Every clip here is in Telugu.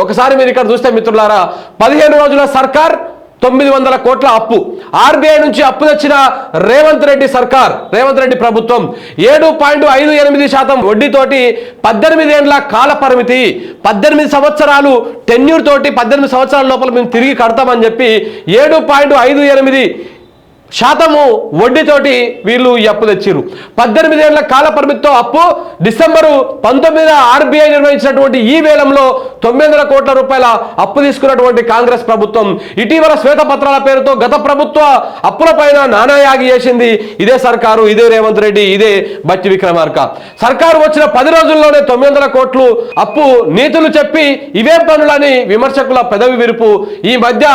ఒకసారి మీరు ఇక్కడ చూస్తే మిత్రులారా పదిహేను రోజుల సర్కార్ తొమ్మిది వందల కోట్ల అప్పు. ఆర్బీఐ నుంచి అప్పు తెచ్చిన రేవంత్ రెడ్డి సర్కార్ రేవంత్ రెడ్డి ప్రభుత్వం. ఏడు పాయింట్ ఐదు ఎనిమిది శాతం వడ్డీతోటి పద్దెనిమిది ఏండ్ల కాల పరిమితి. పద్దెనిమిది సంవత్సరాలు టెన్యూర్ తోటి పద్దెనిమిది సంవత్సరాల లోపల మేము తిరిగి కడతామని చెప్పి ఏడు పాయింట్ ఐదు ఎనిమిది శాతము వడ్డీతోటి వీళ్ళు ఈ అప్పు తెచ్చిర్రు. పద్దెనిమిది ఏళ్ళ కాల పరిమితితో అప్పు డిసెంబరు పంతొమ్మిది ఆర్బీఐ నిర్వహించినటువంటి ఈ వేలంలో తొమ్మిది వందల కోట్ల రూపాయల అప్పు తీసుకున్నటువంటి కాంగ్రెస్ ప్రభుత్వం ఇటీవల శ్వేతపత్రాల పేరుతో గత ప్రభుత్వ అప్పులపైన నానాయాగి చేసింది ఇదే సర్కారు ఇదే రేవంత్ రెడ్డి ఇదే బట్టి విక్రమార్క. సర్కారు వచ్చిన పది రోజుల్లోనే తొమ్మిది వందల కోట్లు అప్పు నీతులు చెప్పి ఇవే పనులని విమర్శకుల పెదవి విరుపు. ఈ మధ్య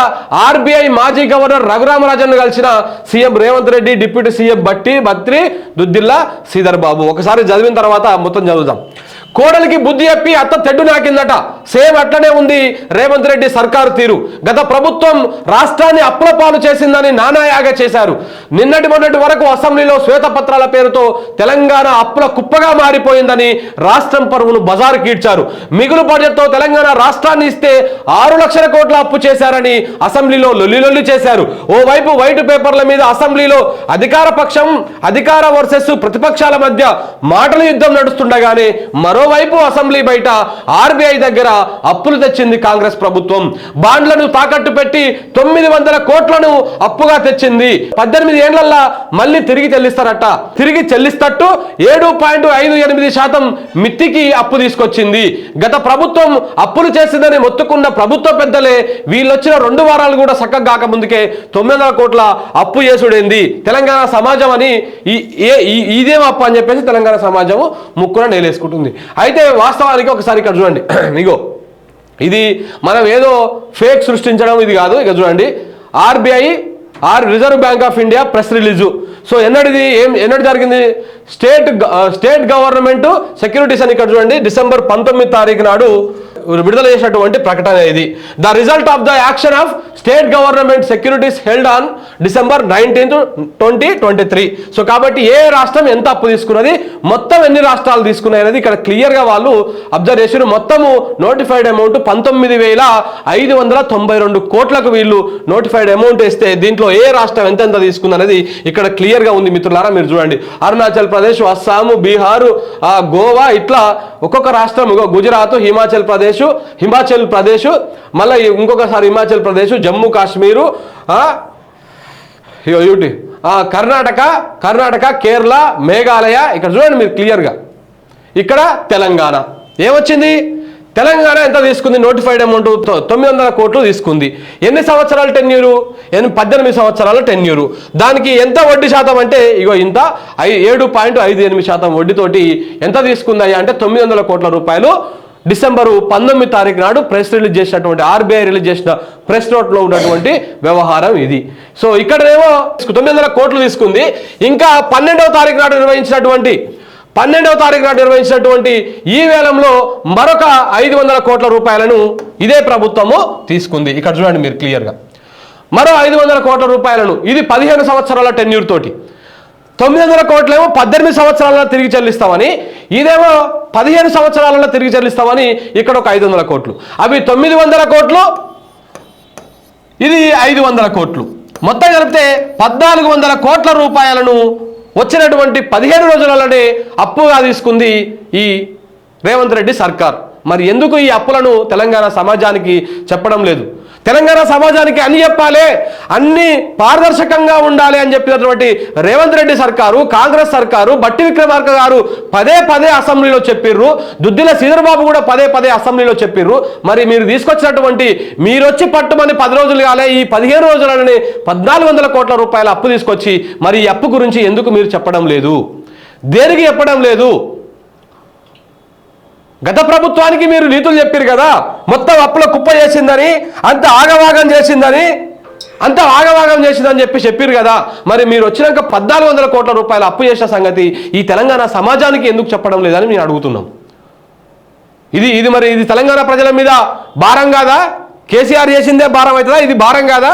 ఆర్బీఐ మాజీ గవర్నర్ రఘురామరాజన్ కలిసిన CM Revanth Reddy deputy CM బట్టి బత్రి దుద్దిల్లా శ్రీధర్ బాబు. ఒకసారి చదివిన తర్వాత మొత్తం చదువుదాం. కోడలికి బుద్ధి చెప్పి అత్త తెడ్డు నాకిందట. సేమ్ అట్లనే ఉంది రేవంత్ రెడ్డి సర్కారు తీరు. గత ప్రభుత్వం రాష్ట్రాన్ని అప్పుల చేసిందని నానాయాగా చేశారు. నిన్నటి మొన్నటి వరకు అసెంబ్లీలో శ్వేతపత్రాల పేరుతో తెలంగాణ అప్పుల కుప్పగా మారిపోయిందని రాష్ట్రం పరువును బజారు కీడ్చారు. మిగులు బడ్జెట్తో తెలంగాణ రాష్ట్రాన్ని ఇస్తే ఆరు లక్షల కోట్ల అప్పు చేశారని అసెంబ్లీలో లొల్లి లొల్లి చేశారు. ఓవైపు వైట్ పేపర్ల మీద అసెంబ్లీలో అధికార పక్షం అధికార వర్సెస్ ప్రతిపక్షాల మధ్య మాటల యుద్ధం నడుస్తుండగానే మరోవైపు అసెంబ్లీ బయట ఆర్బీఐ దగ్గర అప్పులు తెచ్చింది కాంగ్రెస్ ప్రభుత్వం. బాండ్లను తాకట్టు పెట్టి తొమ్మిది వందల కోట్లను అప్పుగా తెచ్చింది. పద్దెనిమిది ఏళ్ళల్లా మళ్ళీ తిరిగి చెల్లిస్తారట. తిరిగి చెల్లిస్తట్టు ఏడు పాయింట్ ఐదు ఎనిమిది శాతం మిత్తికి అప్పు తీసుకొచ్చింది. గత ప్రభుత్వం అప్పులు చేసిందని మొత్తుకున్న ప్రభుత్వ పెద్దలే వీళ్ళొచ్చిన రెండు వారాలు కూడా చక్కగా కాకముందుకే తొమ్మిది వందల కోట్ల అప్పు చేసుడేంది. తెలంగాణ సమాజం అని ఏ- ఇదేం అప్పు అని చెప్పేసి తెలంగాణ సమాజం ముక్కున నేలేసుకుంటుంది. అయితే వాస్తవానికి ఒకసారి ఇక్కడ చూడండి. ఇగో. ఇది మనం ఏదో ఫేక్ సృష్టించడం ఇది కాదు. ఇక చూడండి RBI R reserve bank of India press release. So ఎన్నడిది ఏం ఎన్నడు జరిగింది? స్టేట్ స్టేట్ గవర్నమెంట్ సెక్యూరిటీస్ అని ఇక్కడ చూడండి డిసెంబర్ పంతొమ్మిది తారీఖు నాడు విడుదల చేసినటువంటి ప్రకటన ఇది. The result of the auction of state government securities held on December nineteenth twenty twenty three so కాబట్టి ఏ రాష్ట్రం ఎంత అప్పు తీసుకున్నది మొత్తం ఎన్ని రాష్ట్రాలు తీసుకున్నాయి అనేది ఇక్కడ క్లియర్గా వాళ్ళు అబ్జర్వ్ చేసిన మొత్తము నోటిఫైడ్ అమౌంట్ పంతొమ్మిది వేల ఐదు వందల తొంభై రెండు కోట్లకు వీళ్ళు నోటిఫైడ్ అమౌంట్ ఇస్తే దీంట్లో ఏ రాష్ట్రం ఎంతెంత తీసుకుంది అనేది ఇక్కడ క్లియర్గా ఉంది మిత్రులారా మీరు చూడండి. అరుణాచల్ ప్రదేశ్ అస్సాము బీహారు గోవా ఇట్లా ఒక్కొక్క రాష్ట్రం గుజరాత్ హిమాచల్ ప్రదేశ్ హిమాచల్ ప్రదేశ్ మళ్ళీ ఇంకొకసారి హిమాచల్ ప్రదేశ్ జమ్మూ కాశ్మీరు యూటీ కర్ణాటక కర్ణాటక కేరళ మేఘాలయ ఇక్కడ చూడండి మీరు క్లియర్గా ఇక్కడ తెలంగాణ. ఏమొచ్చింది? తెలంగాణ ఎంత తీసుకుంది? నోటిఫైడ్ అమౌంట్ తొమ్మిది వందల కోట్లు తీసుకుంది. ఎన్ని సంవత్సరాలు టెన్యూరు? ఎన్ని పద్దెనిమిది సంవత్సరాల టెన్యూరు? దానికి ఎంత వడ్డీ శాతం అంటే ఇగో ఇంత ఐ ఏడు పాయింట్ ఐదు ఎనిమిది శాతం వడ్డీతోటి ఎంత తీసుకుందయ్యా అంటే తొమ్మిది వందల కోట్ల రూపాయలు. డిసెంబరు పంతొమ్మిది తారీఖు నాడు ప్రెస్ రిలీజ్ చేసినటువంటి ఆర్బీఐ రిలీజ్ చేసిన ప్రెస్ నోట్లో ఉన్నటువంటి వ్యవహారం ఇది. సో ఇక్కడనేమో తొమ్మిది వందల కోట్లు తీసుకుంది. ఇంకా పన్నెండవ తారీఖు నాడు నిర్వహించినటువంటి పన్నెండవ తారీఖు నాడు నిర్వహించినటువంటి ఈ వేలంలో మరొక ఐదు వందల కోట్ల రూపాయలను ఇదే ప్రభుత్వము తీసుకుంది. ఇక్కడ చూడండి మీరు క్లియర్గా మరో ఐదు వందల కోట్ల రూపాయలను ఇది పదిహేను సంవత్సరాల టెన్యూర్ తోటి. తొమ్మిది వందల కోట్లేమో పద్దెనిమిది సంవత్సరాలలో తిరిగి చెల్లిస్తామని ఇదేమో పదిహేను సంవత్సరాలలో తిరిగి చెల్లిస్తామని ఇక్కడ ఒక ఐదు వందల కోట్లు. అవి తొమ్మిది వందల కోట్లు ఇది ఐదు వందల కోట్లు. మొత్తం కలిపితే పద్నాలుగు వందల కోట్ల రూపాయలను వచ్చినటువంటి పదిహేను రోజులలోనే అప్పుగా తీసుకుంది ఈ రేవంత్ రెడ్డి సర్కార్. మరి ఎందుకు ఈ అప్పులను తెలంగాణ సమాజానికి చెప్పడం లేదు? తెలంగాణ సమాజానికి అన్ని చెప్పాలి అన్ని పారదర్శకంగా ఉండాలి అని చెప్పినటువంటి రేవంత్ రెడ్డి సర్కారు కాంగ్రెస్ సర్కారు బట్టి విక్రమార్క గారు పదే పదే అసెంబ్లీలో చెప్పిర్రు దుద్దిల శ్రీధర్బాబు కూడా పదే పదే అసెంబ్లీలో చెప్పిర్రు. మరి మీరు తీసుకొచ్చినటువంటి మీరొచ్చి పట్టుమని పది రోజులు కాలే ఈ పదిహేను రోజులని పద్నాలుగు వందల కోట్ల రూపాయల అప్పు తీసుకొచ్చి మరి ఈ అప్పు గురించి ఎందుకు మీరు చెప్పడం లేదు? దేనికి చెప్పడం లేదు? గత ప్రభుత్వానికి మీరు నీతులు చెప్పారు కదా మొత్తం అప్పుల కుప్ప చేసిందని అంత ఆగవాగం చేసిందని అంత ఆగవాగం చేసిందని చెప్పి చెప్పారు కదా. మరి మీరు వచ్చినాక పద్నాలుగు వందల కోట్ల రూపాయలు అప్పు చేసిన సంగతి ఈ తెలంగాణ సమాజానికి ఎందుకు చెప్పడం లేదని మేము అడుగుతున్నాం. ఇది ఇది మరి ఇది తెలంగాణ ప్రజల మీద భారం కాదా? కేసీఆర్ చేసిందే భారం అవుతుందా? ఇది భారం కాదా?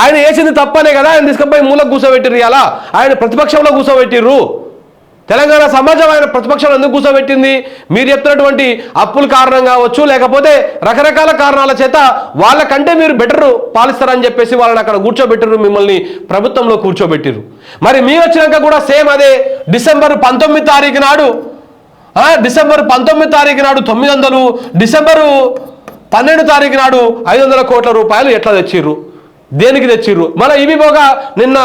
ఆయన వేసింది తప్పనే కదా ఆయన తీసుకుపోయి మూలకు కూర్చోబెట్టిర్రు ఇలా ఆయన ప్రతిపక్షంలో కూర్చోబెట్టిర్రు. తెలంగాణ సమాజం ఆయన ప్రతిపక్షాలు ఎందుకు కూర్చోబెట్టింది? మీరు చెప్తున్నటువంటి అప్పుల కారణం కావచ్చు లేకపోతే రకరకాల కారణాల చేత వాళ్ళకంటే మీరు బెటర్ పాలిస్తారని చెప్పేసి వాళ్ళని అక్కడ కూర్చోబెట్టారు మిమ్మల్ని ప్రభుత్వంలో కూర్చోబెట్టిరు మరి మీ వచ్చినాక కూడా సేమ్ అదే డిసెంబర్ పంతొమ్మిది తారీఖు నాడు డిసెంబర్ పంతొమ్మిది తారీఖు నాడు తొమ్మిది వందలు డిసెంబరు పన్నెండు తారీఖు నాడు ఐదు వందల కోట్ల రూపాయలు ఎట్లా తెచ్చిర్రు? దేనికి తెచ్చిర్రు? మన ఇవి పోగా నిన్న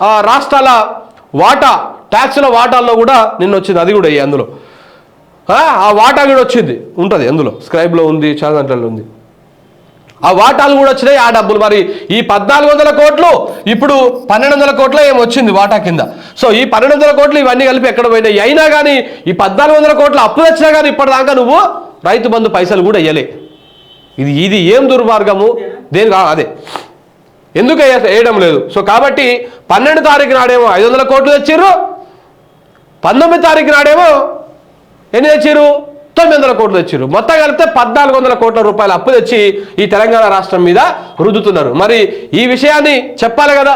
ఆ, రాష్ట్రాల వాటా ట్యాక్స్ల వాటాల్లో కూడా నిన్న వచ్చింది అది కూడా అయ్యి అందులో. ఆ, వాటా కూడా వచ్చింది ఉంటుంది అందులో స్క్రైబ్లో ఉంది చాలా దాంట్లో ఉంది. ఆ వాటాలు కూడా వచ్చినాయి ఆ డబ్బులు మరి ఈ పద్నాలుగు వందల కోట్లు ఇప్పుడు పన్నెండు వందల కోట్ల ఏమొచ్చింది వాటా కింద. సో ఈ పన్నెండు వందల కోట్లు ఇవన్నీ కలిపి ఎక్కడ పోయినాయి? అయినా కానీ ఈ పద్నాలుగు వందల కోట్లు అప్పు తెచ్చినా కానీ ఇప్పటిదాకా నువ్వు రైతు బంధు పైసలు కూడా వేయలే ఇది ఇది ఏం దుర్మార్గము? దేని అదే. ఎందుకు వేయడం లేదు? సో కాబట్టి పన్నెండు తారీఖు నాడేమో ఐదు వందల కోట్లు తెచ్చిర్రు. పంతొమ్మిది తారీఖు నాడేమో ఎన్ని తెచ్చిర్రు? తొమ్మిది వందల కోట్లు తెచ్చిర్రు. మొత్తం కలిపితే పద్నాలుగు వందల కోట్ల రూపాయలు అప్పు తెచ్చి ఈ తెలంగాణ రాష్ట్రం మీద రుద్దుతున్నారు. మరి ఈ విషయాన్ని చెప్పాలి కదా?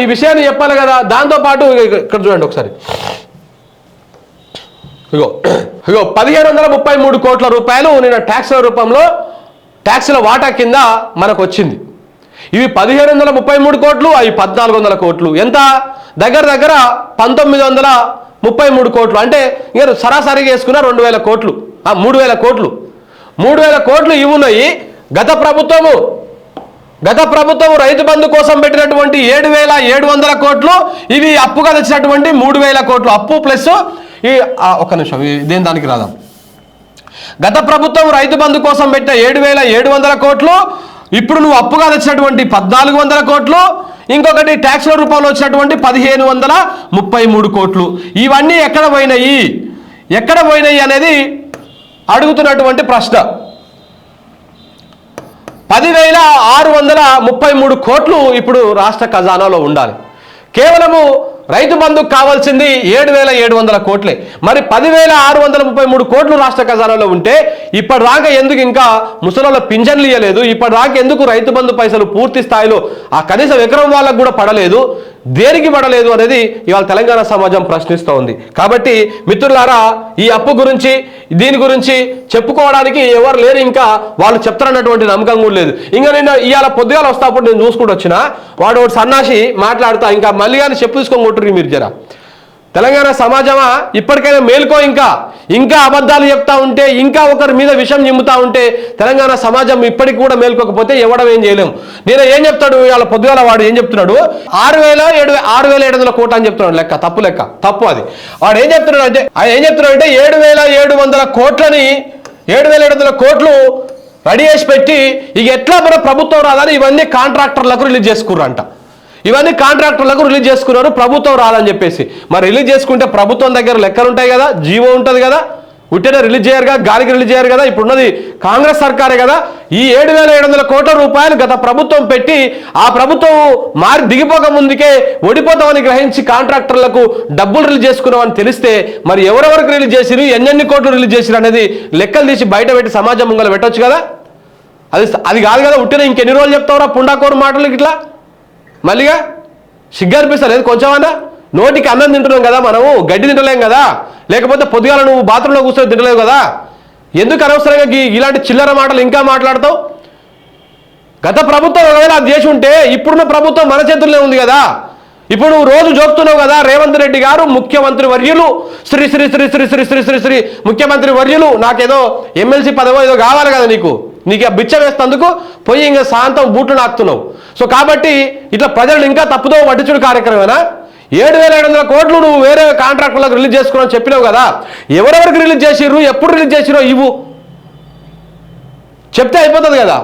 ఈ విషయాన్ని చెప్పాలి కదా? దాంతోపాటు ఇక్కడ చూడండి ఒకసారి. ఇగో ఇగో పదిహేను వందల ముప్పై మూడు కోట్ల రూపాయలు నేను ట్యాక్స్ల రూపంలో ట్యాక్స్ల వాటా కింద మనకు వచ్చింది ఇవి పదిహేను వందల ముప్పై మూడు కోట్లు అవి పద్నాలుగు వందల కోట్లు. ఎంత? దగ్గర దగ్గర పంతొమ్మిది వందల ముప్పై మూడు కోట్లు. అంటే ఇక సరాసరిగా వేసుకున్న రెండు వేల కోట్లు. ఆ, మూడు వేల కోట్లు. మూడు వేల కోట్లు ఇవి ఉన్నాయి. గత ప్రభుత్వము గత ప్రభుత్వం రైతు బంధు కోసం పెట్టినటువంటి ఏడు వేల ఏడు వందల కోట్లు ఇవి అప్పుగా తెచ్చినటువంటి మూడు వేల కోట్లు. అప్పు ప్లస్ ఈ ఒక నిమిషం ఇదేం దానికి రాదాం? గత ప్రభుత్వం రైతు బంధు కోసం పెట్టిన ఏడు వేల ఏడు వందల కోట్లు ఇప్పుడు నువ్వు అప్పుగా తెచ్చినటువంటి పద్నాలుగు వందల కోట్లు ఇంకొకటి ట్యాక్స్ల రూపంలో వచ్చినటువంటి పదిహేను వందల ముప్పై మూడు కోట్లు. ఇవన్నీ ఎక్కడ పోయినాయి? ఎక్కడ పోయినాయి అనేది అడుగుతున్నటువంటి ప్రశ్న. పదివేల ఆరు వందల ముప్పై మూడు కోట్లు ఇప్పుడు రాష్ట్ర ఖజానాలో ఉండాలి. కేవలము రైతు బంధుకు కావాల్సింది ఏడు వేల ఏడు వందల కోట్లే. మరి పదివేల ఆరు వందల ముప్పై మూడు కోట్లు రాష్ట్ర ఖజానాలో ఉంటే ఇప్పటిదాకా ఎందుకు ఇంకా ముసలోళ్ళ పింఛన్లు ఇవ్వలేదు ఇప్పటిదాకా ఎందుకు రైతు బంధు పైసలు పూర్తి స్థాయిలో ఆ కనీసం ఎకరం వాళ్ళకు కూడా పడలేదు? దేనికి పడలేదు అనేది ఇవాళ తెలంగాణ సమాజం ప్రశ్నిస్తూ ఉంది. కాబట్టి మిత్రులారా ఈ అప్పు గురించి దీని గురించి చెప్పుకోవడానికి ఎవరు లేరు ఇంకా వాళ్ళు చెప్తారన్నటువంటి నమ్మకం కూడా లేదు. ఇంకా నేను ఇవాళ పొద్దుగాల వస్తాప్పుడు నేను చూసుకుంటూ వచ్చిన వాడు ఒకటి సన్నాసి మాట్లాడుతా ఇంకా మళ్ళీ కానీ చెప్పు తీసుకొని కొట్టుర్రి మీరు జరా. తెలంగాణ సమాజమా? ఇప్పటికైనా మేల్కో ఇంకా. ఇంకా అబద్ధాలు చెప్తా ఉంటే ఇంకా ఒకరి మీద విషం నిమ్ముతా ఉంటే తెలంగాణ సమాజం ఇప్పటికి కూడా మేల్కోకపోతే ఎవడం ఏం చేయలేము నేను ఏం చెప్తాడు ఇవాళ పొద్దుగాల వాడు ఏం చెప్తున్నాడు? ఆరు వేల ఏడు ఆరు వేల ఏడు వందల కోట అని చెప్తున్నాడు లెక్క తప్పు లెక్క తప్పు అది. వాడు ఏం చెప్తున్నాడు అంటే ఆయన ఏం చెప్తున్నాడు అంటే ఏడు వేల ఏడు వందల కోట్లని ఏడు వేల ఏడు వందల కోట్లు రెడీ చేసి పెట్టి ఇక ఎట్లా మన ప్రభుత్వం రాదని ఇవన్నీ కాంట్రాక్టర్లకు రిలీజ్ చేసుకుర్రంట. ఇవన్నీ కాంట్రాక్టర్లకు రిలీజ్ చేసుకున్నారు ప్రభుత్వం రాదని చెప్పేసి. మరి రిలీజ్ చేసుకుంటే ప్రభుత్వం దగ్గర లెక్కలు ఉంటాయి కదా జీవో ఉంటుంది కదా ఉట్టిన రిలీజ్ చేయరు కదా గాలికి రిలీజ్ చేయరు కదా ఇప్పుడు ఉన్నది కాంగ్రెస్ సర్కారే కదా. ఈ ఏడు వేల ఏడు వందల కోట్ల రూపాయలు గత ప్రభుత్వం పెట్టి ఆ ప్రభుత్వం మారి దిగిపోక ముందుకే ఓడిపోతామని గ్రహించి కాంట్రాక్టర్లకు డబ్బులు రిలీజ్ చేసుకున్నామని తెలిస్తే మరి ఎవరెవరికి రిలీజ్ చేసిరు ఎన్నెన్ని కోట్లు రిలీజ్ చేసిరు అనేది లెక్కలు తీసి బయట పెట్టి సమాజం ముంగలు పెట్టొచ్చు కదా. అది అది కాదు కదా ఉట్టిన ఇంకెన్ని రోజులు చెప్తావురా పుండాకోరు మాటలు ఇట్లా? మళ్ళీగా సిగ్గు అనిపిస్తలేదు. కొంచెమన్నా నోటికి అన్నం తింటున్నాం కదా మనము గడ్డి తింటలేం కదా. లేకపోతే పొద్దుగాల నువ్వు బాత్రూంలో కూర్చొని తింటలేవు కదా. ఎందుకు అనవసరంగా ఇలాంటి చిల్లర మాటలు ఇంకా మాట్లాడతావు? గత ప్రభుత్వం ఒకవేళ అది చేసి ఉంటే ఇప్పుడున్న ప్రభుత్వం మన చేతుల్లో ఉంది కదా. ఇప్పుడు నువ్వు రోజు జోక్తున్నావు కదా రేవంత్ రెడ్డి గారు ముఖ్యమంత్రి వర్యులు శ్రీ శ్రీ శ్రీ శ్రీ శ్రీ శ్రీ శ్రీ శ్రీ ముఖ్యమంత్రి వర్యులు నాకేదో ఎమ్మెల్సీ పదవో ఏదో కావాలి కదా నీకు. నీకు ఆ బిచ్చ వేస్తందుకు పోయి ఇంకా శాంతం బూట్లు నాకుతున్నావు. సో కాబట్టి ఇట్లా ప్రజలను ఇంకా తప్పుదో పట్టించుడు కార్యక్రమేనా ఏడు వేల ఏడు వందల కోట్లు నువ్వు వేరే కాంట్రాక్టులకు రిలీజ్ చేసుకున్నావు చెప్పినావు కదా. ఎవరెవరికి రిలీజ్ చేసిర్రు? ఎప్పుడు రిలీజ్ చేసిరో ఇవ్వు. చెప్తే అయిపోతుంది కదా.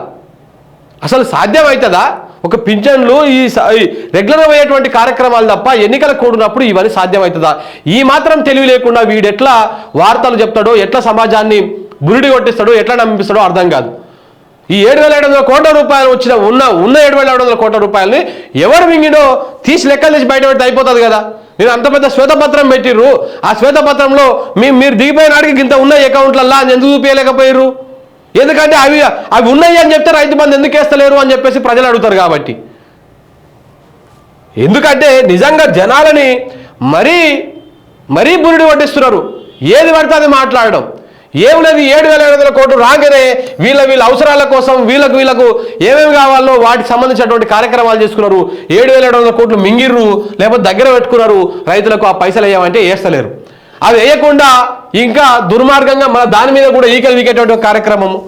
అసలు సాధ్యం అవుతుందా ఒక పింఛన్లు ఈ స- ఈ రెగ్యులర్ అయ్యేటువంటి కార్యక్రమాలు తప్ప ఎన్నికల కూడినప్పుడు ఇవన్నీ సాధ్యమవుతుందా ఈ మాత్రం తెలివి లేకుండా వీడెట్లా వార్తలు చెప్తాడో ఎట్లా సమాజాన్ని బురిడి కొట్టిస్తాడో ఎట్లా నమ్మిస్తాడో అర్థం కాదు. ఈ ఏడు వేల ఏడు వందల కోట్ల రూపాయలు వచ్చిన ఉన్న ఉన్న ఏడు వేల ఏడు వందల కోట్ల రూపాయలని ఎవరు మింగినో తీసి లెక్కలు తీసి బయట పెడితే అయిపోతుంది కదా. నేను అంత పెద్ద శ్వేతపత్రం పెట్టిర్రు. ఆ శ్వేతపత్రంలో మీ మీరు దిగిపోయిన నాటికి ఇంత ఉన్న అకౌంట్లల్లా అని ఎందుకు చూపించలేకపోయారు ఎందుకంటే అవి అవి ఉన్నాయి అని చెప్తే రైతు బంధు ఎందుకు వేస్తలేరు అని చెప్పేసి ప్రజలు అడుగుతారు కాబట్టి. ఎందుకంటే నిజంగా జనాలని మరీ మరీ బురుడి వడ్డిస్తున్నారు ఏది పడితే అది మాట్లాడడం. ఏం లేదు ఏడు వేల ఐదు వందల కోట్లు రాగానే వీళ్ళ వీళ్ళ అవసరాల కోసం వీళ్ళకు వీళ్ళకు ఏమేమి కావాలో వాటికి సంబంధించినటువంటి కార్యక్రమాలు చేసుకున్నారు. ఏడు వేల ఏడు వందల కోట్లు మింగిర్రు లేకపోతే దగ్గర పెట్టుకున్నారు. రైతులకు ఆ పైసలు వేయమంటే వేస్తలేరు అవి వేయకుండా ఇంకా దుర్మార్గంగా మన దాని మీద కూడా ఈకలు వీకేటువంటి కార్యక్రమము.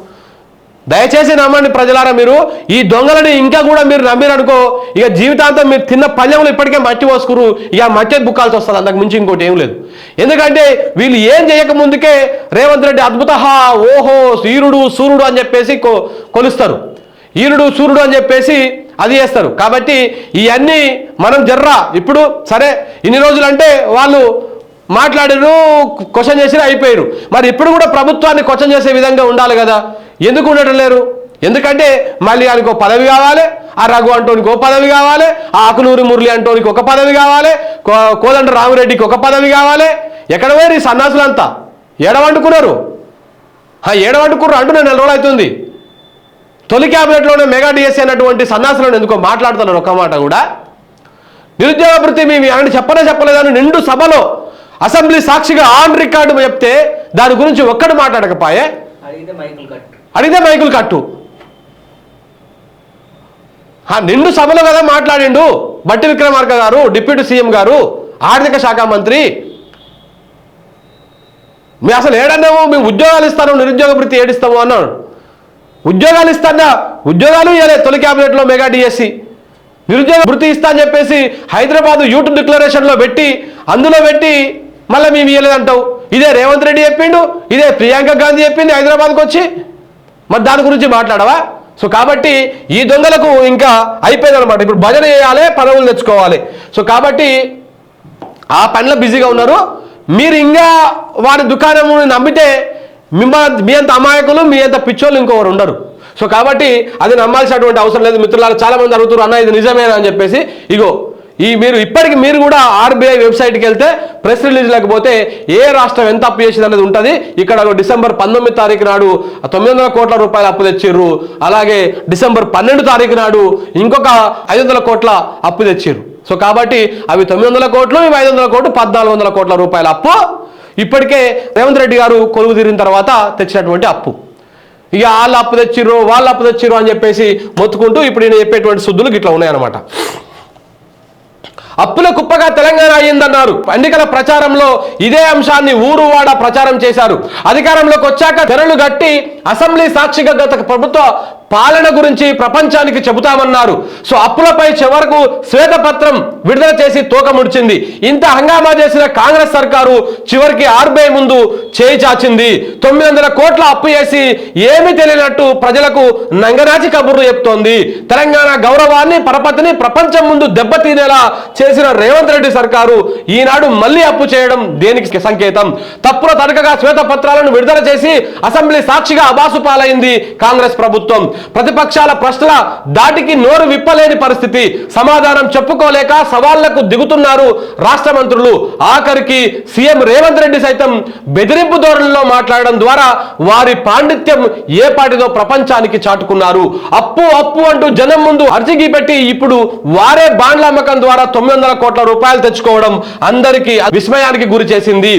దయచేసి నమ్మండి ప్రజలారా మీరు ఈ దొంగలని ఇంకా కూడా మీరు నమ్మిరనుకో ఇక జీవితాంతం మీరు తిన్న పల్లెములు ఇప్పటికే మట్టి పోసుకురు ఇక మట్టి బుక్కాల్సి వస్తుంది అంతకు మించి ఇంకోటి ఏం లేదు. ఎందుకంటే వీళ్ళు ఏం చేయక ముందుకే రేవంత్ రెడ్డి అద్భుత ఓహో ఈరుడు సూర్యుడు అని చెప్పేసి కొ- కొలుస్తారు. ఈరుడు సూర్యుడు అని చెప్పేసి అది చేస్తారు. కాబట్టి ఇవన్నీ మనం జర్రా. ఇప్పుడు సరే ఇన్ని రోజులు అంటే వాళ్ళు మాట్లాడారు క్వశ్చన్ చేసి అయిపోయారు మరి ఇప్పుడు కూడా ప్రభుత్వాన్ని క్వశ్చన్ చేసే విధంగా ఉండాలి కదా. ఎందుకు ఉండటం లేరు? ఎందుకంటే మళ్ళీ ఆయనకు పదవి కావాలి ఆ రఘు అంటోనికి ఒక పదవి కావాలి ఆ ఆకునూరి మురళి అంటోనికి ఒక పదవి కావాలి కో- కోదండ రామిరెడ్డికి ఒక పదవి కావాలి. ఎక్కడ పోయారు ఈ సన్నాసులంతా? ఏడవండుకున్నారు? ఆ ఏడవండుకున్నారు అంటూ నేను నెల రోజులు అవుతుంది. తొలి క్యాబినెట్లోనే మెగా డిఎస్సీ అన్నటువంటి సన్నాసులను ఎందుకో మాట్లాడుతున్నారు ఒక మాట కూడా? నిరుద్యోగ వృత్తి మేము ఆయన చెప్పనే చెప్పలేదని నిండు సభలో అసెంబ్లీ సాక్షిగా ఆన్ రికార్డు చెప్తే దాని గురించి ఒక్కడు మాట్లాడకపోయే? అడిగితే మైకులు కట్టు. నిండు సభలో కదా మాట్లాడిండు. బట్టి విక్రమార్క గారు డిప్యూటీ సీఎం గారు ఆర్థిక శాఖ మంత్రి. మీ అసలు ఏడన్నాము మేము ఉద్యోగాలు ఇస్తాను నిరుద్యోగ వృత్తి ఏడిస్తాము అన్నాడు. ఉద్యోగాలు ఇస్తానా? ఉద్యోగాలు ఇవ్వలే తొలి క్యాబినెట్లో మెగా డిఎస్సి నిరుద్యోగ వృత్తి ఇస్తా అని చెప్పేసి హైదరాబాద్ యూట్యూబ్ డిక్లరేషన్లో పెట్టి అందులో పెట్టి మళ్ళీ మేము ఇవ్వలేదంటావు ఇదే రేవంత్ రెడ్డి చెప్పిండు ఇదే ప్రియాంక గాంధీ చెప్పింది హైదరాబాద్కి వచ్చి మరి దాని గురించి మాట్లాడవా? సో కాబట్టి ఈ దొంగలకు ఇంకా అయిపోయింది అనమాట ఇప్పుడు భజన చేయాలి పదవులు తెచ్చుకోవాలి. సో కాబట్టి ఆ పనిలో బిజీగా ఉన్నారు. మీరు ఇంకా వారి దుకాణం నమ్మితే మిమ్మ మీ అంత అమాయకులు మీ అంత పిచ్చోళ్ళు ఇంకొకరు ఉండరు. సో కాబట్టి అది నమ్మాల్సినటువంటి అవసరం లేదు. మిత్రులారా చాలా మంది అడుగుతారు అన్న ఇది నిజమేనా? అని చెప్పేసి. ఇగో ఈ మీరు ఇప్పటికి మీరు కూడా ఆర్బీఐ వెబ్సైట్కి వెళ్తే ప్రెస్ రిలీజ్ లేకపోతే ఏ రాష్ట్రం ఎంత అప్పు చేసింది అనేది ఉంటుంది. ఇక్కడ డిసెంబర్ పంతొమ్మిది తారీఖు నాడు తొమ్మిది వందల కోట్ల రూపాయలు అప్పు తెచ్చిర్రు. అలాగే డిసెంబర్ పన్నెండు తారీఖు నాడు ఇంకొక ఐదు వందల కోట్ల అప్పు తెచ్చిర్రు. సో కాబట్టి అవి తొమ్మిది వందల కోట్లు ఇవి ఐదు వందల కోట్లు పద్నాలుగు వందల కోట్ల రూపాయల అప్పు. ఇప్పటికే రేవంత్ రెడ్డి గారు కొలువు తీరిన తర్వాత తెచ్చినటువంటి అప్పు. ఇక వాళ్ళు అప్పు తెచ్చిర్రు వాళ్ళు అప్పు తెచ్చిర్రు అని చెప్పేసి మొత్తుకుంటూ ఇప్పుడు నేను చెప్పేటువంటి శుద్ధులు ఇట్లా ఉన్నాయన్నమాట. అప్పుల కుప్పగా తెలంగాణ అయ్యిందన్నారు. ఎన్నికల ప్రచారంలో ఇదే అంశాన్ని ఊరువాడ ప్రచారం చేశారు. అధికారంలోకి వచ్చాక తెరలు గట్టి అసెంబ్లీ సాక్షిగా గత ప్రభుత్వ పాలన గురించి ప్రపంచానికి చెబుతామన్నారు. సో అప్పులపై చివరకు శ్వేతపత్రం విడుదల చేసి తోక ముడిచింది. ఇంత హంగామా చేసిన కాంగ్రెస్ సర్కారు చివరికి ఆర్బీఐ ముందు చేయి చాచింది. తొమ్మిది వందల కోట్ల అప్పు చేసి ఏమి తెలియనట్టు ప్రజలకు నంగరాజి కబుర్లు చెప్తోంది. తెలంగాణ గౌరవాన్ని పరపతిని ప్రపంచం ముందు దెబ్బతీనేలా చేసిన రేవంత్ రెడ్డి సర్కారు ఈనాడు మళ్ళీ అప్పు చేయడం దేనికి సంకేతం? తప్పుల తడకగా శ్వేతపత్రాలను విడుదల చేసి అసెంబ్లీ సాక్షిగా అబాసు పాలైంది కాంగ్రెస్ ప్రభుత్వం. ప్రతిపక్షాల ప్రశ్నల దాటికి నోరు విప్పలేని పరిస్థితి. సమాధానం చెప్పుకోలేక సవాళ్ళకు దిగుతున్నారు రాష్ట్ర మంత్రులు. ఆఖరికి సీఎం రేవంత్ రెడ్డి సైతం బెదిరింపు ధోరణిలో మాట్లాడడం ద్వారా వారి పాండిత్యం ఏ పాటిదో ప్రపంచానికి చాటుకున్నారు. అప్పు అప్పు అంటూ జనం ముందు అర్జీకి పెట్టి ఇప్పుడు వారే బాండ్ల అమ్మకం ద్వారా తొమ్మిది వందల కోట్ల రూపాయలు తెచ్చుకోవడం అందరికీ విస్మయానికి గురి చేసింది.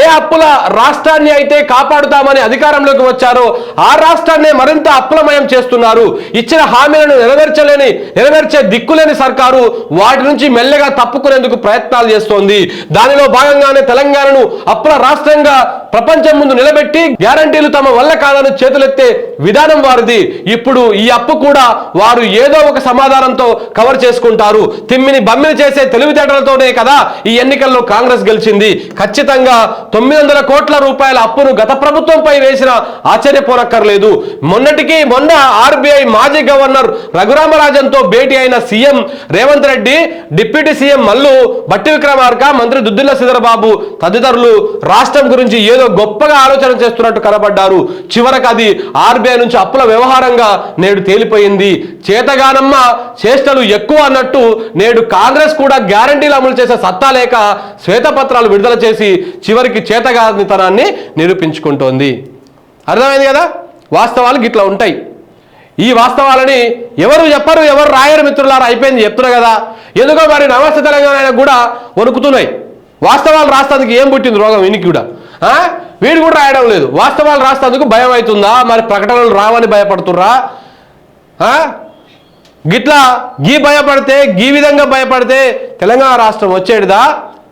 ఏ అప్పుల రాష్ట్రాన్ని అయితే కాపాడుతామని అధికారంలోకి వచ్చారో ఆ రాష్ట్రాన్ని మరింత అప్పులమయం చేస్తున్నారు. ఇచ్చిన హామీలను నెరవేర్చలేని నెరవేర్చే దిక్కులేని సర్కారు వాటి నుంచి మెల్లగా తప్పుకునేందుకు ప్రయత్నాలు చేస్తోంది. దానిలో భాగంగానే తెలంగాణను అప్పుల రాష్ట్రంగా ప్రపంచం ముందు నిలబెట్టి గ్యారంటీలు తమ వల్ల కాదని చేతులెత్తే విధానం వారిది. ఇప్పుడు ఈ అప్పు కూడా వారు ఏదో ఒక సమాధానంతో కవర్ చేసుకుంటారు. తిమ్మిని బమ్మిని చేసే తెలివితేటలతోనే కదా ఈ ఎన్నికల్లో కాంగ్రెస్ గెలిచింది. ఖచ్చితంగా తొమ్మిది వందల కోట్ల రూపాయల అప్పును గత ప్రభుత్వంపై వేసిన ఆశ్చర్యపోనక్కర్లేదు. మొన్నటికి మొన్న ఆర్బీఐ మాజీ గవర్నర్ రఘురామరాజన్తో భేటీ అయిన CM Revanth Reddy deputy CM Mallu Bhatti Vikramarka మంత్రి దుద్దిల్ల సిదరబాబు తదితరులు రాష్ట్రం గురించి ఏదో గొప్పగా ఆలోచన చేస్తున్నట్టు కనబడ్డారు. చివరకు అది ఆర్బీఐ నుంచి అప్పుల వ్యవహారంగా నేడు తేలిపోయింది. చేతగానమ్మ చేష్టలు ఎక్కువ అన్నట్టు నేడు కాంగ్రెస్ కూడా గ్యారంటీలు అమలు చేసే సత్తా లేక శ్వేతపత్రాలు విడుదల చేసి చివరికి చేతగానితనాన్ని నిరూపించుకుంటోంది. అర్థమైంది కదా? వాస్తవాలు గిట్లా ఉంటాయి. ఈ వాస్తవాలని ఎవరు చెప్పరు ఎవరు రాయరు మిత్రులారా అయిపోయింది చెప్తున్నారు కదా. ఎందుకో మరి నమస్తే తెలంగాణ కూడా వణుకుతున్నాయి. వాస్తవాలు రాస్తానికి ఏం పుట్టింది రోగం వీనికి కూడా? వీడు కూడా రాయడం లేదు. వాస్తవాలు రాస్తందుకు భయం అవుతుందా? మరి ప్రకటనలు రావని భయపడుతుర్రా? గిట్లా గీ భయపడితే గీ విధంగా భయపడితే తెలంగాణ రాష్ట్రం వచ్చేటిదా?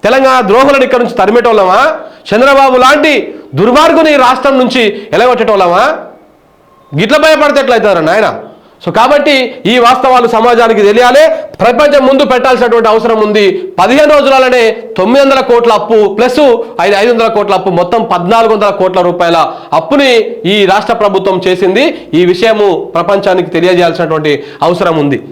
తెలంగాణ ద్రోహులను ఇక్కడ నుంచి తరిమేటోళ్ళమా? చంద్రబాబు లాంటి దుర్మార్గుని ఈ రాష్ట్రం నుంచి ఎలగొట్టేటోళ్ళమా? గిట్ల భయపడితే ఎట్లయితారని నాయన? సో కాబట్టి ఈ వాస్తవాలు సమాజానికి తెలియాలి. ప్రపంచం ముందు పెట్టాల్సినటువంటి అవసరం ఉంది. పదిహేను రోజులనే తొమ్మిది వందల కోట్ల అప్పు ప్లస్ ఐదు ఐదు వందల కోట్ల అప్పు మొత్తం పద్నాలుగు వందల కోట్ల రూపాయల అప్పుని ఈ రాష్ట్ర ప్రభుత్వం చేసింది. ఈ విషయము ప్రపంచానికి తెలియజేయాల్సినటువంటి అవసరం ఉంది.